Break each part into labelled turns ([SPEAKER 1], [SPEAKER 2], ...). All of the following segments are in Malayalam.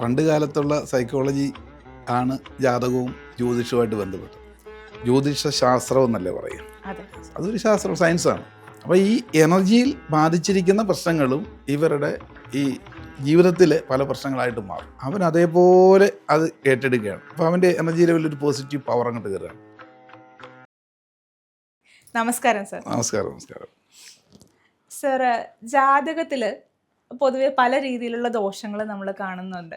[SPEAKER 1] പണ്ട് കാലത്തുള്ള സൈക്കോളജി ആണ് ജാതകവും ജ്യോതിഷവുമായിട്ട് ബന്ധപ്പെട്ടത്. ജ്യോതിഷ ശാസ്ത്രം എന്നല്ലേ പറയുക. അതൊരു ശാസ്ത്രം സയൻസാണ് അപ്പോൾ ഈ എനർജിയിൽ ബാധിച്ചിരിക്കുന്ന പ്രശ്നങ്ങളും ഇവരുടെ ഈ ജീവിതത്തിലെ പല പ്രശ്നങ്ങളായിട്ട് മാറും. അവൻ അതേപോലെ അത് ഏറ്റെടുക്കുകയാണ്. അപ്പോൾ അവന്റെ എനർജി ലെവലിൽ ഒരു പോസിറ്റീവ് പവർ അങ്ങോട്ട് കയറുകയാണ്.
[SPEAKER 2] നമസ്കാരം സർ
[SPEAKER 1] നമസ്കാരം നമസ്കാരം.
[SPEAKER 2] സർ ജാതകത്തിൽ പൊതുവെ പല രീതിയിലുള്ള ദോഷങ്ങൾ നമ്മൾ കാണുന്നുണ്ട്.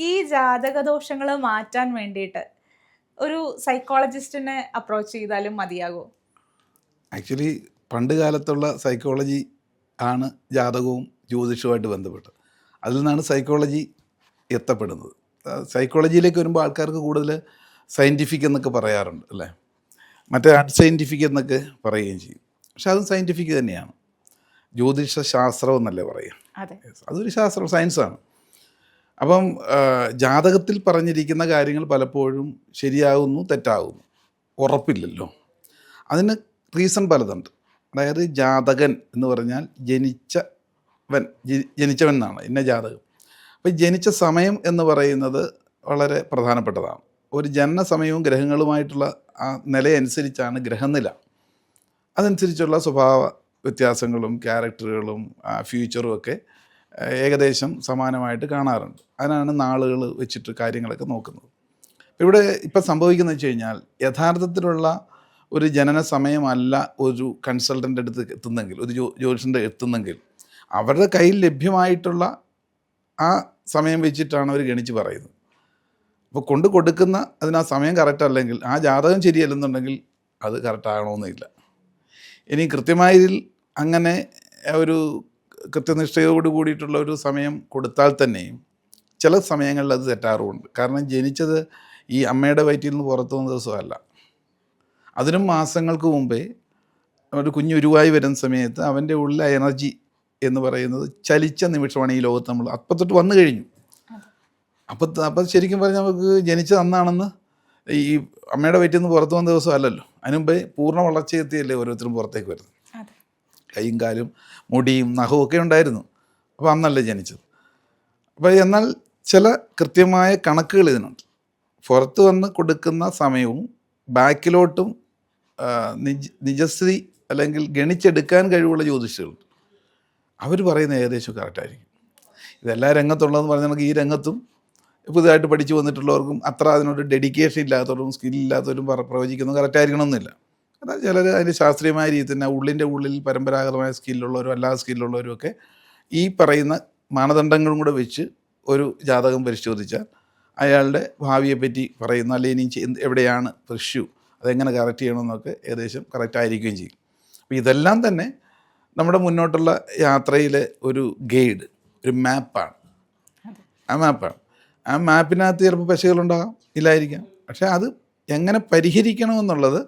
[SPEAKER 2] ഈ ജാതക ദോഷങ്ങൾ മാറ്റാൻ വേണ്ടിയിട്ട് ഒരു സൈക്കോളജിസ്റ്റിനെ അപ്രോച്ച് ചെയ്താലും മതിയാകും
[SPEAKER 1] ആക്ച്വലി പണ്ട് കാലത്തുള്ള സൈക്കോളജി ആണ് ജാതകവും ജ്യോതിഷവുമായിട്ട് ബന്ധപ്പെട്ടത്. അതിൽ നിന്നാണ് സൈക്കോളജി എത്തപ്പെടുന്നത്. സൈക്കോളജിയിലേക്ക് വരുമ്പോൾ ആൾക്കാർക്ക് കൂടുതൽ സയന്റിഫിക് എന്നൊക്കെ പറയാറുണ്ട് അല്ലേ? മറ്റേ അൺസയന്റിഫിക് എന്നൊക്കെ പറയുകയും ചെയ്യും. പക്ഷെ അതും സയന്റിഫിക് തന്നെയാണ്. ജ്യോതിഷ ശാസ്ത്രം എന്നല്ലേ പറയുക.
[SPEAKER 2] അതെ.
[SPEAKER 1] അതൊരു ശാസ്ത്രം സയൻസാണ് അപ്പം ജാതകത്തിൽ പറഞ്ഞിരിക്കുന്ന കാര്യങ്ങൾ പലപ്പോഴും ശരിയാകുന്നു തെറ്റാകുന്നു. ഉറപ്പില്ലല്ലോ. അതിന് റീസൺ പലതുണ്ട്. അതായത് ജാതകൻ എന്ന് പറഞ്ഞാൽ ജനിച്ചവൻ ജനി- ജനിച്ചവൻ എന്നാണ് ഇന്ന ജാതകം. അപ്പം ജനിച്ച സമയം എന്ന് പറയുന്നത് വളരെ പ്രധാനപ്പെട്ടതാണ്. ഒരു ജനന സമയവും ഗ്രഹങ്ങളുമായിട്ടുള്ള ആ നിലയനുസരിച്ചാണ് ഗ്രഹനില. അതനുസരിച്ചുള്ള സ്വഭാവ വ്യത്യാസങ്ങളും ക്യാരക്ടറുകളും ഫ്യൂച്ചറും ഒക്കെ ഏകദേശം സമാനമായിട്ട് കാണാറുണ്ട്. അതിനാണ് നാളുകൾ വെച്ചിട്ട് കാര്യങ്ങളൊക്കെ നോക്കുന്നത്. ഇവിടെ ഇപ്പം സംഭവിക്കുന്നത് വെച്ച് കഴിഞ്ഞാൽ യഥാർത്ഥത്തിലുള്ള ഒരു ജനന സമയമല്ല ഒരു കൺസൾട്ടന്റെ അടുത്ത് എത്തുന്നെങ്കിൽ ഒരു ജോ ജ്യോതിഷന്റെ എത്തുന്നെങ്കിൽ അവരുടെ കയ്യിൽ ലഭ്യമായിട്ടുള്ള ആ സമയം വെച്ചിട്ടാണ് അവർ ഗണിച്ച് പറയുന്നത്. അപ്പോൾ കൊണ്ട് കൊടുക്കുന്ന അതിന് ആ സമയം കറക്റ്റ് അല്ലെങ്കിൽ ആ ജാതകം ശരിയല്ലെന്നുണ്ടെങ്കിൽ അത് കറക്റ്റ് ആകണമെന്നില്ല ഇനി കൃത്യമായതിൽ അങ്ങനെ ഒരു കൃത്യനിഷ്ഠയോട് കൂടിയിട്ടുള്ള ഒരു സമയം കൊടുത്താൽ തന്നെയും ചില സമയങ്ങളിൽ അത് തെറ്റാറുമുണ്ട്. കാരണം ജനിച്ചത് ഈ അമ്മയുടെ വയറ്റിൽ നിന്ന് പുറത്തു വന്ന ദിവസമല്ല. അതിനും മാസങ്ങൾക്ക് മുമ്പേ ഒരു കുഞ്ഞ് ഉരുവായി വരുന്ന സമയത്ത് അവന്റെ ഉള്ളിലെ എനർജി എന്ന് പറയുന്നത് ചലിച്ച നിമിഷമാണ് ഈ ലോകത്ത് നമ്മൾ അപ്പം തൊട്ട് വന്നു കഴിഞ്ഞു. അപ്പം അപ്പം ശരിക്കും പറഞ്ഞാൽ നമുക്ക് ജനിച്ചത് അന്നാണെന്ന് ഈ അമ്മയുടെ വയറ്റിൽ നിന്ന് പുറത്തു വന്ന ദിവസം അല്ലല്ലോ അതിനുമുമ്പേ പൂർണ വളർച്ചയെത്തിയല്ലേ ഓരോരുത്തരും പുറത്തേക്ക് വരുന്നത്. കൈയും കാലും മുടിയും നഖവും ഒക്കെ ഉണ്ടായിരുന്നു. അപ്പോൾ അന്നല്ലേ ജനിച്ചത്. അപ്പോൾ എന്നാൽ ചില കൃത്യമായ കണക്കുകൾ ഇതിനുണ്ട്. പുറത്ത് വന്ന് കൊടുക്കുന്ന സമയവും ബാക്കിലോട്ടും നിജ നിജസ്ഥിതി അല്ലെങ്കിൽ ഗണിച്ചെടുക്കാൻ കഴിവുള്ള ജ്യോതിഷികളുണ്ട്. അവർ പറയുന്നത് ഏകദേശം കറക്റ്റായിരിക്കും ഇതെല്ലാ രംഗത്തുള്ളതെന്ന് പറഞ്ഞാൽ നമുക്ക് ഈ രംഗത്തും പുതുതായിട്ട് പഠിച്ചു വന്നിട്ടുള്ളവർക്കും അത്ര അതിനോട് ഡെഡിക്കേഷൻ ഇല്ലാത്തവരും സ്കില്ലില്ലാത്തവരും പറ പ്രവചിക്കുന്നത് കറക്റ്റ് ആയിരിക്കണമെന്നില്ല. എന്നാൽ ചിലർ അതിന്റെ ശാസ്ത്രീയമായ രീതിയിൽ തന്നെ ഉള്ളിന്റെ ഉള്ളിൽ പരമ്പരാഗതമായ സ്കില്ലുള്ളവരും അല്ലാതെ സ്കില്ലുള്ളവരും ഒക്കെ ഈ പറയുന്ന മാനദണ്ഡങ്ങളും കൂടെ വെച്ച് ഒരു ജാതകം പരിശോധിച്ചാൽ അയാളുടെ ഭാവിയെപ്പറ്റി പറയുന്ന അല്ലെങ്കിൽ ഇനി എവിടെയാണ് ഇഷ്യൂ അതെങ്ങനെ കറക്റ്റ് ചെയ്യണമെന്നൊക്കെ ഏകദേശം കറക്റ്റ് ആയിരിക്കുകയും ചെയ്യും. അപ്പോൾ ഇതെല്ലാം തന്നെ നമ്മുടെ മുന്നോട്ടുള്ള യാത്രയിലെ ഒരു ഗൈഡ് ഒരു മാപ്പാണ് ആ മാപ്പാണ് ആ മാപ്പിനകത്ത് ചിലപ്പോൾ പശകളുണ്ടാകാം ഇല്ലായിരിക്കാം. പക്ഷേ അത് എങ്ങനെ പരിഹരിക്കണമെന്നുള്ളത്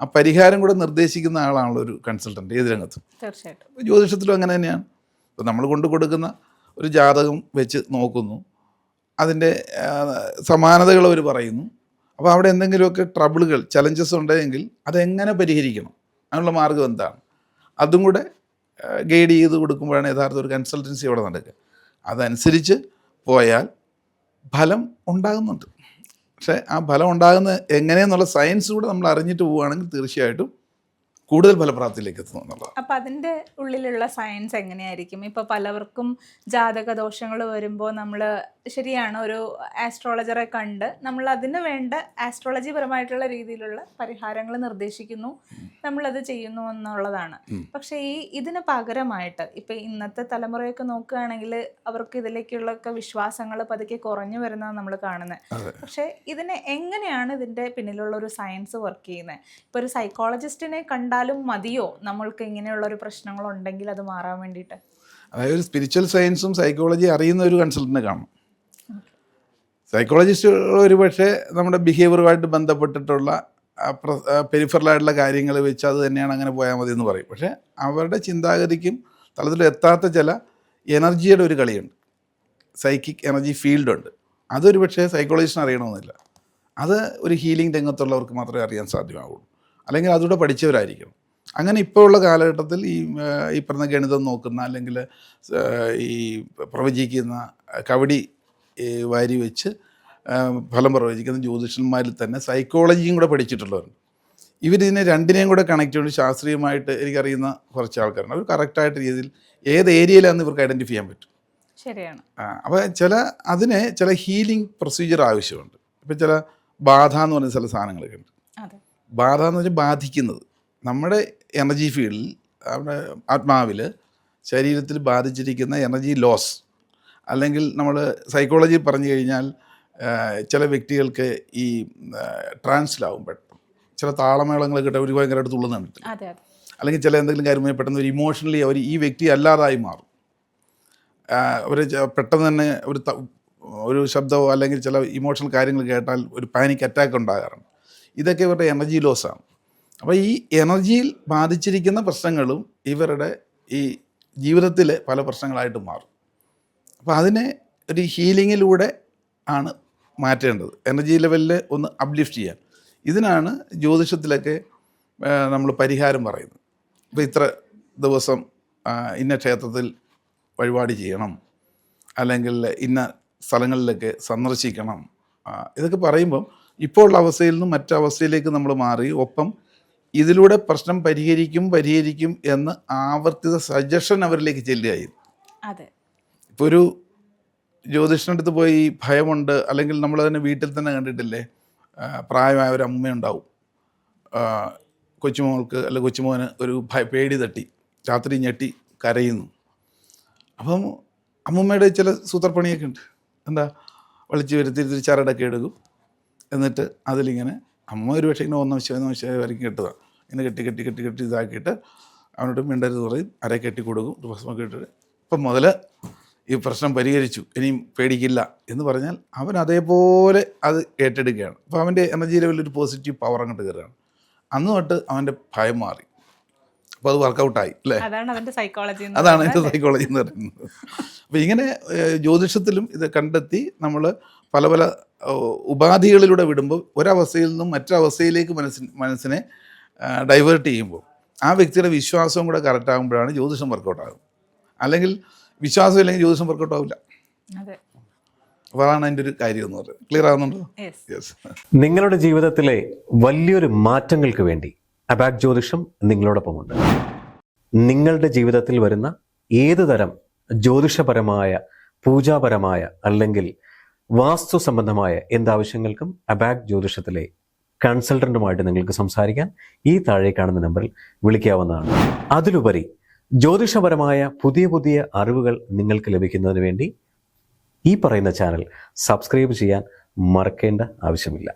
[SPEAKER 1] ആ പരിഹാരം കൂടെ നിർദ്ദേശിക്കുന്ന ആളാണല്ലോ ഒരു കൺസൾട്ടന്റ് ഏത് രംഗത്തും.
[SPEAKER 2] തീർച്ചയായിട്ടും.
[SPEAKER 1] ജ്യോതിഷത്തിലും അങ്ങനെ തന്നെയാണ്. ഇപ്പോൾ നമ്മൾ കൊണ്ട് കൊടുക്കുന്ന ഒരു ജാതകം വെച്ച് നോക്കുന്നു. അതിന്റെ സമാനതകൾ അവർ പറയുന്നു. അപ്പോൾ അവിടെ എന്തെങ്കിലുമൊക്കെ ട്രബിളുകൾ ചലഞ്ചസ് ഉണ്ടെങ്കിൽ അതെങ്ങനെ പരിഹരിക്കണം? അതിനുള്ള മാർഗം എന്താണ്? അതും കൂടെ ഗൈഡ് ചെയ്ത് കൊടുക്കുമ്പോഴാണ് യഥാർത്ഥ ഒരു കൺസൾട്ടൻസി അവിടെ നടക്കുക. അതനുസരിച്ച് പോയാൽ ഫലം ഉണ്ടാകുന്നുണ്ട്. പക്ഷേ ആ ഫലം ഉണ്ടാകുന്ന എങ്ങനെയെന്നുള്ള സയൻസ് കൂടെ നമ്മൾ അറിഞ്ഞിട്ട് പോവുകയാണെങ്കിൽ തീർച്ചയായിട്ടും കൂടുതൽ ഫലപ്രാപ്തിയിലേക്ക് എത്തുന്നു എന്നുള്ളത്
[SPEAKER 2] അപ്പം അതിന്റെ ഉള്ളിലുള്ള സയൻസ് എങ്ങനെയായിരിക്കും? ഇപ്പോൾ പലവർക്കും ജാതക ദോഷങ്ങൾ വരുമ്പോൾ നമ്മൾ ശരിയാണ്. ഒരു ആസ്ട്രോളജറെ കണ്ട് നമ്മൾ അതിന് വേണ്ട ആസ്ട്രോളജി പരമായിട്ടുള്ള രീതിയിലുള്ള പരിഹാരങ്ങൾ നിർദ്ദേശിക്കുന്നു. നമ്മളത് ചെയ്യുന്നു എന്നുള്ളതാണ്. പക്ഷേ ഈ ഇതിന് പകരമായിട്ട് ഇപ്പൊ ഇന്നത്തെ തലമുറയൊക്കെ നോക്കുകയാണെങ്കിൽ അവർക്ക് ഇതിലേക്കുള്ളൊക്കെ വിശ്വാസങ്ങൾ പതുക്കെ കുറഞ്ഞു വരുന്നതാണ് നമ്മൾ കാണുന്നത് പക്ഷെ ഇതിനെ എങ്ങനെയാണ് ഇതിന്റെ പിന്നിലുള്ള ഒരു സയൻസ് വർക്ക് ചെയ്യുന്നത് ഇപ്പോൾ ഒരു സൈക്കോളജിസ്റ്റിനെ കണ്ടാലും മതിയോ? നമ്മൾക്ക് ഇങ്ങനെയുള്ള ഒരു പ്രശ്നങ്ങളുണ്ടെങ്കിൽ അത് മാറാൻ വേണ്ടിയിട്ട്.
[SPEAKER 1] അതായത് ഒരു സ്പിരിച്വൽ സയൻസും സൈക്കോളജി അറിയുന്ന ഒരു കൺസൾട്ടനെ കാണണം. സൈക്കോളജിസ്റ്റുകൾ ഒരുപക്ഷെ നമ്മുടെ ബിഹേവിയറുമായിട്ട് ബന്ധപ്പെട്ടിട്ടുള്ള പെരിഫറലായിട്ടുള്ള കാര്യങ്ങൾ വെച്ച് അത് തന്നെയാണ് അങ്ങനെ പോയാൽ മതി എന്ന് പറയും. പക്ഷേ അവരുടെ ചിന്താഗതിക്കും തലത്തിൽ എത്താത്ത ചില എനർജിയുടെ ഒരു കളിയുണ്ട്. സൈക്കിക് എനർജി ഫീൽഡുണ്ട് അതൊരു പക്ഷേ സൈക്കോളജിസ്റ്റിന് അറിയണമെന്നില്ല. അത് ഒരു ഹീലിംഗ് രംഗത്തുള്ളവർക്ക് മാത്രമേ അറിയാൻ സാധ്യമാവുള്ളൂ. അല്ലെങ്കിൽ അതുകൂടെ പഠിച്ചവരായിരിക്കണം. അങ്ങനെ ഇപ്പോൾ ഉള്ള കാലഘട്ടത്തിൽ ഈ ഈ പറഞ്ഞ ഗണിതം നോക്കുന്ന അല്ലെങ്കിൽ ഈ പ്രവചിക്കുന്ന കവടി വാരി വെച്ച് ഫലം പ്രവചിക്കുന്ന ജ്യോതിഷന്മാരിൽ തന്നെ സൈക്കോളജിയും കൂടെ പഠിച്ചിട്ടുള്ളവരുണ്ട് ഇവരിതിനെ രണ്ടിനെയും കൂടെ കണക്ട് ചെയ്ത് ശാസ്ത്രീയമായിട്ട് എനിക്കറിയുന്ന കുറച്ച് ആൾക്കാരുണ്ട് അവർ കറക്റ്റായിട്ട് രീതിയിൽ ഏത് ഏരിയയിലാണെന്ന് ഇവർക്ക് ഐഡന്റിഫൈ ചെയ്യാൻ പറ്റും.
[SPEAKER 2] ശരിയാണ്.
[SPEAKER 1] അപ്പോൾ ചില അതിന് ചില ഹീലിംഗ് പ്രൊസീജിയർ ആവശ്യമുണ്ട്. ഇപ്പം ചില ബാധ എന്ന് പറയുന്ന ചില സാധനങ്ങളൊക്കെ ഉണ്ട്. ബാധ എന്ന് വെച്ചാൽ ബാധിക്കുന്നത്. നമ്മുടെ എനർജി ഫീൽഡിൽ നമ്മുടെ ആത്മാവിൽ ശരീരത്തിൽ ബാധിച്ചിരിക്കുന്ന എനർജി ലോസ് അല്ലെങ്കിൽ നമ്മൾ സൈക്കോളജി പറഞ്ഞു കഴിഞ്ഞാൽ ചില വ്യക്തികൾക്ക് ഈ ട്രാൻസിലാവും പെട്ടെന്ന്. ചില താളമേളങ്ങളൊക്കെ ഇട്ട് ഒരു ഭയങ്കരമായിട്ട് തുള്ളു കണ്ടിട്ടില്ല?
[SPEAKER 2] അതെ അതെ.
[SPEAKER 1] അല്ലെങ്കിൽ ചില എന്തെങ്കിലും കാര്യമായി പെട്ടെന്ന് ഒരു ഇമോഷണലി അവർ ഈ വ്യക്തി അല്ലാതായി മാറും. അവർ പെട്ടെന്ന് തന്നെ ഒരു ഒരു ശബ്ദമോ അല്ലെങ്കിൽ ചില ഇമോഷണൽ കാര്യങ്ങൾ കേട്ടാൽ ഒരു പാനിക് അറ്റാക്ക് ഉണ്ടാകാറുണ്ട്. ഇതൊക്കെ ഇവരുടെ എനർജി ലോസാണ് അപ്പോൾ ഈ എനർജിയിൽ ബാധിച്ചിരിക്കുന്ന പ്രശ്നങ്ങളും ഇവരുടെ ഈ ജീവിതത്തിലെ പല പ്രശ്നങ്ങളായിട്ട് മാറും. അപ്പോൾ അതിനെ ഒരു ഹീലിങ്ങിലൂടെ ആണ് മാറ്റേണ്ടത്. എനർജി ലെവലിൽ ഒന്ന് അപ്ലിഫ്റ്റ് ചെയ്യാൻ. ഇതിനാണ് ജ്യോതിഷത്തിലൊക്കെ നമ്മൾ പരിഹാരം പറയുന്നത്. അപ്പോൾ ഇത്ര ദിവസം ഇന്ന ക്ഷേത്രത്തിൽ വഴിപാട് ചെയ്യണം. അല്ലെങ്കിൽ ഇന്ന സ്ഥലങ്ങളിലൊക്കെ സന്ദർശിക്കണം. ഇതൊക്കെ പറയുമ്പം ഇപ്പോൾ ഉള്ള അവസ്ഥയിൽ നിന്നും മറ്റവസ്ഥയിലേക്ക് നമ്മൾ മാറി. ഒപ്പം ഇതിലൂടെ പ്രശ്നം പരിഹരിക്കും പരിഹരിക്കും എന്ന് ആവർത്തിത സജഷൻ അവരിലേക്ക് ചെല്ലുകയായിരുന്നു.
[SPEAKER 2] അതെ.
[SPEAKER 1] ഇപ്പോൾ ഒരു ജ്യോതിഷന്റെ അടുത്ത് പോയി ഭയമുണ്ട് അല്ലെങ്കിൽ നമ്മൾ തന്നെ വീട്ടിൽ തന്നെ കണ്ടിട്ടില്ലേ? പ്രായമായ ഒരു അമ്മയുണ്ടാവും കൊച്ചുമോൾക്ക് അല്ല കൊച്ചുമോന് ഒരു ഭയ പേടി തട്ടി രാത്രി ഞെട്ടി കരയുന്നു. അപ്പം അമ്മമ്മയുടെ ചില സൂത്രപ്പണിയൊക്കെ ഉണ്ട്. എന്താ? വിളിച്ച് വരുത്തി തിരി ചരടൊക്കെ എടുക്കും. എന്നിട്ട് അതിലിങ്ങനെ അമ്മ ഒരു പക്ഷേ ഇങ്ങനെ ഒന്നാം വിശ്വാസം ഒന്നാം വിശ്വാസം വരയ്ക്കും കെട്ടുക ഇങ്ങനെ കെട്ടി കെട്ടി കെട്ടി കെട്ടി ഇതാക്കിയിട്ട് അവനോട് മിണ്ടരുത് പറയും. അര കെട്ടി കൊടുക്കും ഭസ്മൊക്കെ ഇട്ടിട്ട്. ഇപ്പം മുതൽ ഈ പ്രശ്നം പരിഹരിച്ചു. ഇനിയും പേടിക്കില്ല എന്ന് പറഞ്ഞാൽ അവൻ അതേപോലെ അത് ഏറ്റെടുക്കുകയാണ്. അപ്പോൾ അവന്റെ എനർജി ലെവലിൽ ഒരു പോസിറ്റീവ് പവർ അങ്ങോട്ട് കയറുകയാണ്. അന്ന് തൊട്ട് അവന്റെ ഭയം മാറി. അപ്പോൾ അത് വർക്കൗട്ടായി അല്ലേ?
[SPEAKER 2] അതാണ് അതിന്റെ സൈക്കോളജി
[SPEAKER 1] അതാണ് എന്റെ സൈക്കോളജി എന്ന് പറയുന്നത്. അപ്പോൾ ഇങ്ങനെ ജ്യോതിഷത്തിലും ഇത് കണ്ടെത്തി നമ്മൾ പല പല ഉപാധികളിലൂടെ വിടുമ്പോൾ ഒരവസ്ഥയിൽ നിന്നും മറ്റൊരവസ്ഥയിലേക്ക് മനസ്സിന് മനസ്സിനെ ഡൈവേർട്ട് ചെയ്യുമ്പോൾ ആ വ്യക്തിയുടെ വിശ്വാസവും കൂടെ കറക്റ്റ് ആകുമ്പോഴാണ് ജ്യോതിഷം വർക്കൗട്ട് ആകും അല്ലെങ്കിൽ വിശ്വാസം ഇല്ലെങ്കിൽ ജ്യോതിഷം വർക്കൗട്ട് ആവില്ല. അതാണ് അതിന്റെ ഒരു കാര്യം എന്ന് പറയുന്നത്. ക്ലിയർ ആവുന്നുണ്ടോ?
[SPEAKER 2] യെസ്
[SPEAKER 1] യെസ്
[SPEAKER 3] നിങ്ങളുടെ ജീവിതത്തിലെ വലിയൊരു മാറ്റങ്ങൾക്ക് വേണ്ടി അബാക് ജ്യോതിഷം നിങ്ങളോടൊപ്പമുണ്ട്. നിങ്ങളുടെ ജീവിതത്തിൽ വരുന്ന ഏത് തരം ജ്യോതിഷപരമായ പൂജാപരമായ അല്ലെങ്കിൽ വാസ്തു സംബന്ധമായ എന്താവശ്യങ്ങൾക്കും അബാക് ജ്യോതിഷത്തിലെ കൺസൾട്ടന്റുമായിട്ട് നിങ്ങൾക്ക് സംസാരിക്കാൻ ഈ താഴെ കാണുന്ന നമ്പറിൽ വിളിക്കാവുന്നതാണ്. അതിലുപരി ജ്യോതിഷപരമായ പുതിയ പുതിയ അറിവുകൾ നിങ്ങൾക്ക് ലഭിക്കുന്നതിന് വേണ്ടി ഈ പറയുന്ന ചാനൽ സബ്സ്ക്രൈബ് ചെയ്യാൻ മറക്കേണ്ട ആവശ്യമില്ല.